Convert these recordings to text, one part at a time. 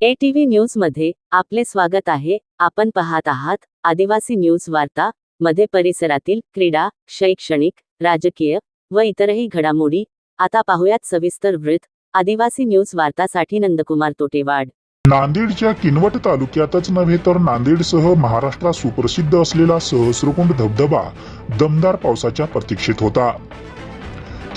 ATV न्यूजमध्ये आपले स्वागत आहे. आपण पाहत आहात आदिवासी न्यूज वार्ता मध्ये परिसरातील क्रीडा शैक्षणिक राजकीय व इतरही घडामोडी. आता पाहुयात सविस्तर वृत्त. आदिवासी न्यूज वार्तासाठी नंदकुमार तोटेवाड. नांदेडच्या किनवट तालुक्यातच नव्हे तर नांदेडसह महाराष्ट्रात सुप्रसिद्ध असलेला सहस्रकुंड धबधबा दमदार पावसाच्या प्रतीक्षेत होता.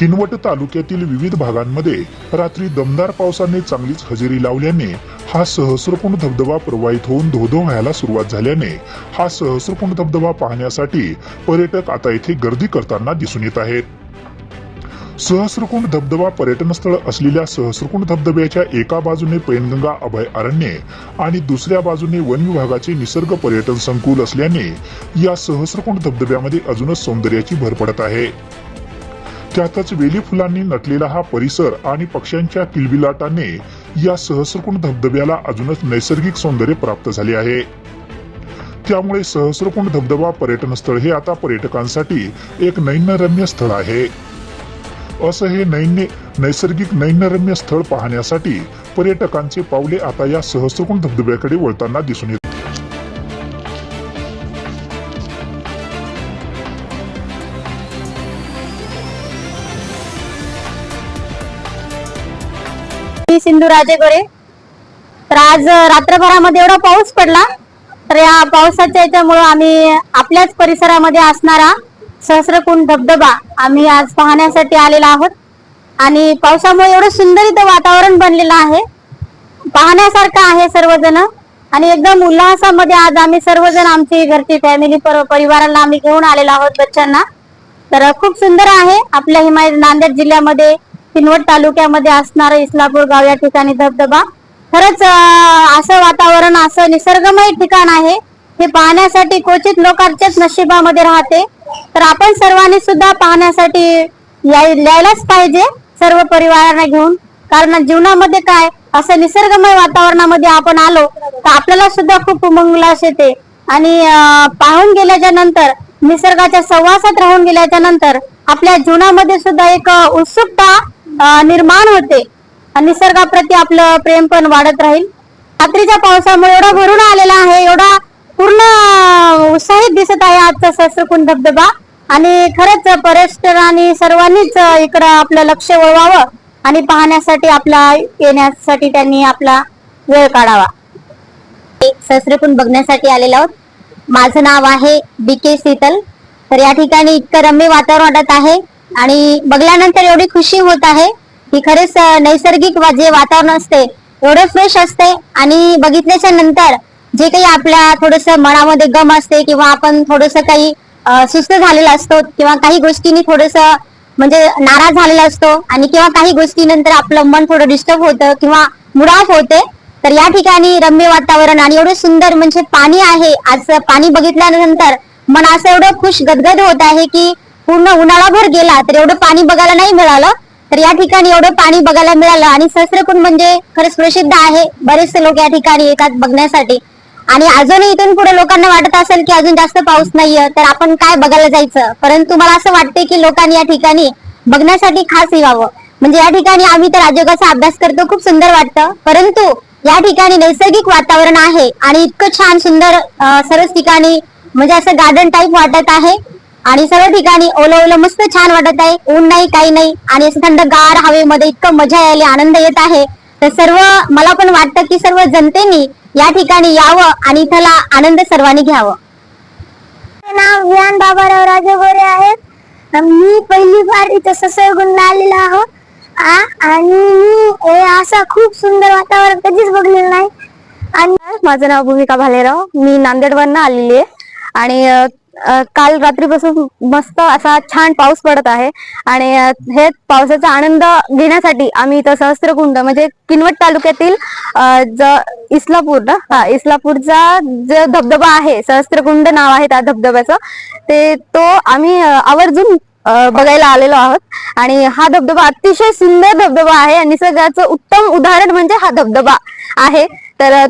किनवट तालुक्यातील विविध भागांमध्ये रात्री दमदार पावसाने चांगलीच हजेरी लावल्याने हा सहस्रकुंड धबधबा प्रवाहित होऊन धोधो व्हायला सुरुवात झाल्याने हा सहस्रकुंड धबधबा पाहण्यासाठी पर्यटक आता येथे गर्दी करताना दिसून येत आहेत. सहस्रकुंड धबधबा पर्यटनस्थळ असलेल्या सहस्रकुंड धबधब्याच्या एका बाजूने पैनगंगा अभय अरण्ये आणि दुसऱ्या बाजूने वन विभागाचे निसर्ग पर्यटन संकुल असल्याने या सहस्रकुंड धबधब्यामध्ये अजूनच सौंदर्याची भर पडत आहे. त्यातच वेली फुलांनी नटलेला हा परिसर आणि पक्ष्यांच्या किलबिलाटाने या सहस्रकुंड धबधब्याला अजूनच नैसर्गिक सौंदर्य प्राप्त झाले आहे. त्यामुळे सहस्रकुंड धबधबा पर्यटन स्थळ हे आता पर्यटकांसाठी एक नैनरम्य स्थळ आहे. असं हे नैन्य नैसर्गिक नैनरम्य स्थळ पाहण्यासाठी पर्यटकांचे पावले आता या सहस्रकुंड धबधब्याकडे वळताना दिसून येत मी सिंधू राजेगोरे तर आज रात्रभरामध्ये एवढा पाऊस पडला तर या पावसाच्या याच्यामुळं आम्ही आपल्याच परिसरामध्ये असणारा सहस्रकुंड धबधबा आम्ही आज पाहण्यासाठी आलेलो आहोत. आणि पावसामुळे एवढं सुंदर इथं वातावरण बनलेलं आहे. पाहण्यासारखं आहे सर्वजण. आणि एकदम उल्हासामध्ये आज आम्ही सर्वजण आमची घरची फॅमिली परिवाराला आम्ही घेऊन आलेलो आहोत बच्चांना. तर खूप सुंदर आहे आपल्या हिमायत नांदेड जिल्ह्यामध्ये. किनवट तालुक्यामध्ये असणारं इस्लापूर गाव या ठिकाणी धबधबा. खरंच असं वातावरण असं निसर्गमय ठिकाण आहे. हे पाहण्यासाठी क्वचित लोकांच्याच नशिबामध्ये राहते. तर आपण सर्वांनी सुद्धा पाहण्यासाठी याय- यायलाच पाहिजे सर्व परिवारांना घेऊन. कारण जीवनामध्ये काय असं निसर्गमय वातावरणामध्ये आपण आलो तर आपल्याला सुद्धा खूप उमंगलास येते. आणि पाहून गेल्याच्यानंतर निसर्गाच्या सहवासात राहून गेल्याच्यानंतर आपल्या जीवनामध्ये सुद्धा एक उत्सुकता निर्माण होते. आणि निसर्गाप्रती आपलं प्रेम पण वाढत राहील. रात्रीच्या पावसामुळे एवढा भरून आलेला आहे एवढा पूर्ण उत्साहित दिसत आहे आजचा सहस्रकुंड धबधबा. आणि खरंच पर्यटकांनी सर्वांनीच इकडं आपलं लक्ष वळवावं आणि पाहण्यासाठी आपला येण्यासाठी त्यांनी आपला वेळ काढावा. सहस्रकुंड बघण्यासाठी आलेलो आहोत. माझं नाव आहे बी के शीतल. तर या ठिकाणी इतकं रम्य वातावरण वाटत आहे. आणि बघल्यानंतर एवढी खुशी होत आहे की खरेच नैसर्गिक वा- जे वातावरण असते एवढं फ्रेश असते. आणि बघितल्याच्या नंतर जे काही आपल्या थोडस मनामध्ये गम असते किंवा आपण थोडस काही सुस्त झालेला असतो किंवा काही गोष्टींनी थोडस म्हणजे नाराज झालेला असतो आणि किंवा काही गोष्टीनंतर आपलं मन थोडं डिस्टर्ब होतं किंवा मुडाफ होते तर या ठिकाणी रम्य वातावरण आणि एवढं सुंदर म्हणजे पाणी आहे. आज पाणी बघितल्यानंतर मन असं एवढं खुश गदगद होत आहे की पूर्ण उन्हाळाभर गेला तर एवढं पाणी बघायला नाही मिळालं. तर या ठिकाणी एवढं पाणी बघायला मिळालं आणि सहस्रकुंड म्हणजे खरंच प्रसिद्ध आहे बरेचसे लोक या ठिकाणी येतात बघण्यासाठी. आणि अजूनही इथून पुढे लोकांना वाटत असेल की अजून जास्त पाऊस नाहीये तर आपण काय बघायला जायचं? परंतु मला असं वाटते की लोकांनी या ठिकाणी बघण्यासाठी खास यावं. म्हणजे या ठिकाणी आम्ही तर राजयोगाचा अभ्यास करतो खूप सुंदर वाटतं. परंतु या ठिकाणी नैसर्गिक वातावरण आहे आणि इतकं छान सुंदर सर्वच ठिकाणी म्हणजे असं गार्डन टाईप वाटत आहे. आणि सर्व ठिकाणी ओलं ओलं मस्त छान वाटत आहे. ऊन नाही काही नाही. आणि असं थंडगार हवेमध्ये इतकं मजा यायला आनंद येत आहे. तर सर्व मला पण वाटतं की सर्व जनतेने या ठिकाणी यावं आणि इथला आनंद सर्वांनी घ्यावं. नाव विहान बाबाराव राजगोरे आहे. मी पहिली बार इथं ससळगुंडला आलेला आहोत आ- आणि मी असं खूप सुंदर वातावरण कधीच बघलेलं नाही. आणि माझं नाव भूमिका भालेराव. मी नांदेडवरनं आलेली आहे. आणि काल रात्रीपासून मस्त असा छान पाऊस पडत आहे. आणि हे पावसाचा आनंद घेण्यासाठी आम्ही इथं सहस्त्रकुंड म्हणजे किनवट तालुक्यातील इस्लापूर ना? हा इस्लापूरचा जो धबधबा आहे सहस्त्रकुंड नाव आहे त्या धबधब्याचं. ते तो आम्ही आवर्जून बघायला आलेलो आहोत. आणि हा धबधबा अतिशय सुंदर धबधबा आहे. आणि निसर्गाचं उत्तम उदाहरण म्हणजे हा धबधबा आहे. तर